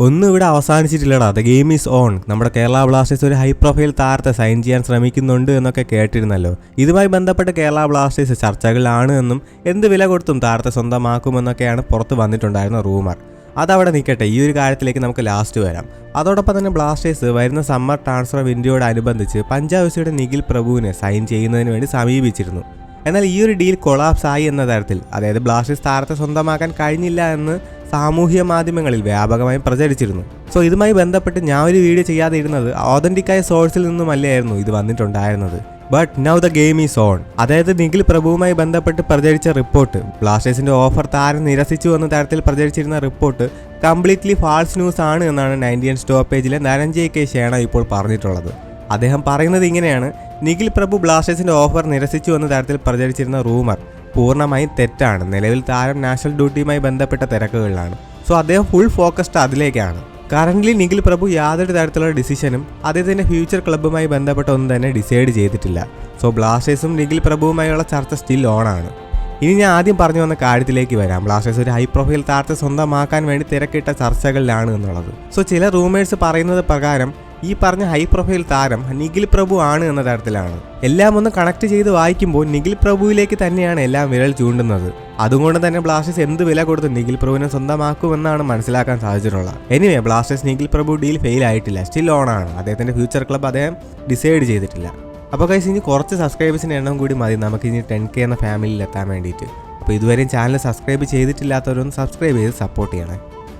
ഒന്നും ഇവിടെ അവസാനിച്ചിട്ടില്ലടാ. ദ ഗെയിം ഈസ് ഓൺ നമ്മുടെ കേരള ബ്ലാസ്റ്റേഴ്സ് ഒരു ഹൈ പ്രൊഫൈൽ താരത്തെ സൈൻ ചെയ്യാൻ ശ്രമിക്കുന്നുണ്ട് എന്നൊക്കെ കേട്ടിരുന്നല്ലോ. ഇതുമായി ബന്ധപ്പെട്ട് കേരള ബ്ലാസ്റ്റേഴ്സ് ചർച്ചകളിലാണ് എന്നും എന്ത് വില കൊടുത്തും താരത്തെ സ്വന്തമാക്കുമെന്നൊക്കെയാണ് പുറത്ത് വന്നിട്ടുണ്ടായിരുന്ന റൂമർ അതവിടെ നിൽക്കട്ടെ. ഈ ഒരു കാര്യത്തിലേക്ക് നമുക്ക് ലാസ്റ്റ് വരാം. അതോടൊപ്പം തന്നെ ബ്ലാസ്റ്റേഴ്സ് വരുന്ന സമ്മർ ട്രാൻസ്ഫർ വിൻഡോയോടനുബന്ധിച്ച് പഞ്ചാബ് സിയുടെ നിഖിൽ പ്രഭുവിനെ സൈൻ ചെയ്യുന്നതിന് വേണ്ടി സമീപിച്ചിരുന്നു. എന്നാൽ ഈ ഒരു ഡീൽ കൊളാപ്സ് ആയി എന്ന തരത്തിൽ അതായത് ബ്ലാസ്റ്റേഴ്സ് താരത്തെ സ്വന്തമാക്കാൻ കഴിഞ്ഞില്ല എന്ന് സാമൂഹ്യ മാധ്യമങ്ങളിൽ വ്യാപകമായി പ്രചരിച്ചിരുന്നു. സോ ഇതുമായി ബന്ധപ്പെട്ട് ഞാൻ ഒരു വീഡിയോ ചെയ്യാതിരുന്നത് ഓതന്റിക്കായ സോഴ്സിൽ നിന്നുമല്ലായിരുന്നു ഇത് വന്നിട്ടുണ്ടായിരുന്നത്. But now the game is on അതായത് നിഖിൽ പ്രഭുവുമായി ബന്ധപ്പെട്ട് പ്രചരിച്ച റിപ്പോർട്ട് ബ്ലാസ്റ്റേഴ്സിന്റെ ഓഫർ താരം നിരസിച്ചു എന്ന തരത്തിൽ പ്രചരിച്ചിരുന്ന റിപ്പോർട്ട് കംപ്ലീറ്റ്ലി ഫാൾസ് ന്യൂസ് ആണ് എന്നാണ് നയന്റിയൻ സ്റ്റോപ്പേജിലെ നരഞ്ജയ് കെ ഷേണ ഇപ്പോൾ പറഞ്ഞിട്ടുള്ളത്. അദ്ദേഹം പറയുന്നത് ഇങ്ങനെയാണ്. നിഖിൽ പ്രഭു ബ്ലാസ്റ്റേഴ്സിന്റെ ഓഫർ നിരസിച്ചു എന്ന തരത്തിൽ പ്രചരിച്ചിരുന്ന റൂമർ പൂർണമായും തെറ്റാണ്. നിലവിൽ താരം നാഷണൽ ഡ്യൂട്ടിയുമായി ബന്ധപ്പെട്ട തിരക്കുകളിലാണ്. സോ അദ്ദേഹം ഫുൾ ഫോക്കസ്ഡ് അതിലേക്കാണ്. കറന്റ്ലി നിഖിൽ പ്രഭു യാതൊരു തരത്തിലുള്ള ഡിസിഷനും അദ്ദേഹത്തിന്റെ ഫ്യൂച്ചർ ക്ലബ്ബുമായി ബന്ധപ്പെട്ട ഒന്നും തന്നെ ഡിസൈഡ് ചെയ്തിട്ടില്ല. സോ ബ്ലാസ്റ്റേഴ്സും നിഖിൽ പ്രഭുവുമായുള്ള ചർച്ച സ്റ്റിൽ ഓണാണ് ഇനി ഞാൻ ആദ്യം പറഞ്ഞു വന്ന കാര്യത്തിലേക്ക് വരാം. ബ്ലാസ്റ്റേഴ്സ് ഒരു ഹൈ പ്രൊഫൈൽ താരത്തെ സ്വന്തമാക്കാൻ വേണ്ടി തിരക്കിട്ട ചർച്ചകളിലാണ് എന്നുള്ളത്. സോ ചില റൂമേഴ്സ് പറയുന്നത് പ്രകാരം ഈ പറഞ്ഞ ഹൈ പ്രൊഫൈൽ താരം നിഖിൽ പ്രഭു ആണ് എന്ന തരത്തിലാണ്. എല്ലാം ഒന്ന് കണക്ട് ചെയ്ത് വായിക്കുമ്പോൾ നിഖിൽ പ്രഭുവിലേക്ക് തന്നെയാണ് എല്ലാം വിരൽ ചൂണ്ടുന്നത്. അതുകൊണ്ട് തന്നെ ബ്ലാസ്റ്റേഴ്സ് എന്ത് വില കൊടുത്ത് നിഖിൽ പ്രഭുവിനെ സ്വന്തമാക്കുമെന്നാണ് മനസ്സിലാക്കാൻ സാധിച്ചിട്ടുള്ളത്. Anyway Blasters Nikhil Prabhu deal fail ആയിട്ടില്ല. സ്റ്റിൽ ഓൺ ആണ്. അദ്ദേഹത്തിന്റെ ഫ്യൂച്ചർ ക്ലബ്ബ് അദ്ദേഹം ഡിസൈഡ് ചെയ്തിട്ടില്ല. അപ്പോൾ കഴിച്ച് ഇനി കുറച്ച് സബ്സ്ക്രൈബേഴ്സിന്റെ എണ്ണം കൂടി മതി. നമുക്ക് ഇനി ടെൻ കെ എന്ന ഫാമിലിയിൽ എത്താൻ വേണ്ടിയിട്ട്. അപ്പോൾ ഇതുവരെയും ചാനൽ സബ്സ്ക്രൈബ് ചെയ്തിട്ടില്ലാത്തവരൊന്ന് സബ്സ്ക്രൈബ് ചെയ്ത് സപ്പോർട്ട് ചെയ്യണേ.